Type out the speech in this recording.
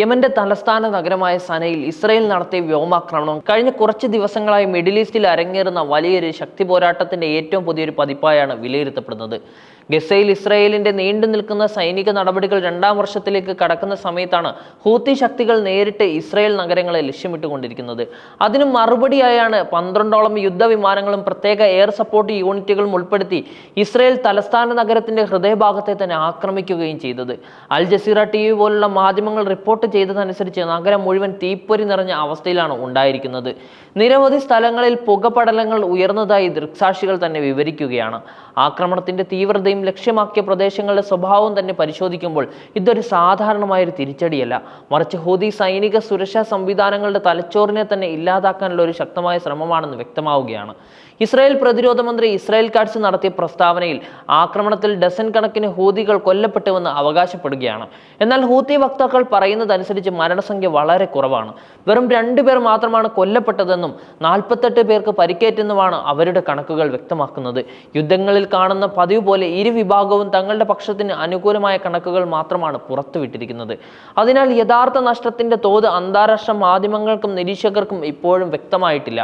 യമന്റെ തലസ്ഥാന നഗരമായ സനയിൽ ഇസ്രയേൽ നടത്തിയ വ്യോമാക്രമണം കഴിഞ്ഞ കുറച്ച് ദിവസങ്ങളായി മിഡിൽ ഈസ്റ്റിൽ അരങ്ങേറുന്ന വലിയൊരു ശക്തി പോരാട്ടത്തിന്റെ ഏറ്റവും പുതിയൊരു പതിപ്പായാണ് വിലയിരുത്തപ്പെടുന്നത്. ഗസയിൽ ഇസ്രയേലിന്റെ നീണ്ടു നിൽക്കുന്ന സൈനിക നടപടികൾ രണ്ടാം വർഷത്തിലേക്ക് കടക്കുന്ന സമയത്താണ് ഹൂത്തി ശക്തികൾ നേരിട്ട് ഇസ്രയേൽ നഗരങ്ങളെ ലക്ഷ്യമിട്ടുകൊണ്ടിരിക്കുന്നത്. അതിന് മറുപടിയായാണ് പന്ത്രണ്ടോളം യുദ്ധവിമാനങ്ങളും പ്രത്യേക എയർ സപ്പോർട്ട് യൂണിറ്റുകളും ഉൾപ്പെടുത്തി ഇസ്രയേൽ തലസ്ഥാന നഗരത്തിന്റെ ഹൃദയഭാഗത്തെ തന്നെ ആക്രമിക്കുകയും ചെയ്തത്. അൽ ജസീറ ടി വി പോലുള്ള മാധ്യമങ്ങൾ റിപ്പോർട്ട് ചെയ്തതനുസരിച്ച് നഗരം മുഴുവൻ തീപ്പൊരി നിറഞ്ഞ അവസ്ഥയിലാണ് ഉണ്ടായിരിക്കുന്നത്. നിരവധി സ്ഥലങ്ങളിൽ പുകപടലങ്ങൾ ഉയർന്നതായി ദൃക്സാക്ഷികൾ തന്നെ വിവരിക്കുകയാണ്. ആക്രമണത്തിന്റെ തീവ്രതയും ലക്ഷ്യമാക്കിയ പ്രദേശങ്ങളുടെ സ്വഭാവവും തന്നെ പരിശോധിക്കുമ്പോൾ ഇതൊരു സാധാരണമായൊരു തിരിച്ചടിയല്ല. മറിച്ച് ഹൂതി സൈനിക സുരക്ഷാ സംവിധാനങ്ങളുടെ തലച്ചോറിനെ തന്നെ ഇല്ലാതാക്കാനുള്ള ഒരു ശക്തമായ ശ്രമമാണെന്ന് വ്യക്തമാവുകയാണ്. ഇസ്രായേൽ പ്രതിരോധ മന്ത്രി ഇസ്രായേൽ കാഡ്സ് നടത്തിയ പ്രസ്താവനയിൽ ആക്രമണത്തിൽ ഡസൻ കണക്കിന് ഹൂതികൾ കൊല്ലപ്പെട്ടുവെന്ന് അവകാശപ്പെടുകയാണ്. എന്നാൽ ഹൂതി വക്താക്കൾ പറയുന്നതനുസരിച്ച് മരണസംഖ്യ വളരെ കുറവാണ്. വെറും രണ്ടു പേർ മാത്രമാണ് കൊല്ലപ്പെട്ടതെന്നും നാൽപ്പത്തെട്ട് പേർക്ക് പരിക്കേറ്റെന്നുമാണ് അവരുടെ കണക്കുകൾ വ്യക്തമാക്കുന്നത്. യുദ്ധങ്ങളിൽ കാണുന്ന പതിവ് പോലെ ഇരു വിഭാഗവും തങ്ങളുടെ പക്ഷത്തിന് അനുകൂലമായ കണക്കുകൾ മാത്രമാണ് പുറത്തുവിട്ടിരിക്കുന്നത്. അതിനാൽ യഥാർത്ഥ നഷ്ടത്തിന്റെ തോത് അന്താരാഷ്ട്ര മാധ്യമങ്ങൾക്കും നിരീക്ഷകർക്കും ഇപ്പോഴും വ്യക്തമായിട്ടില്ല.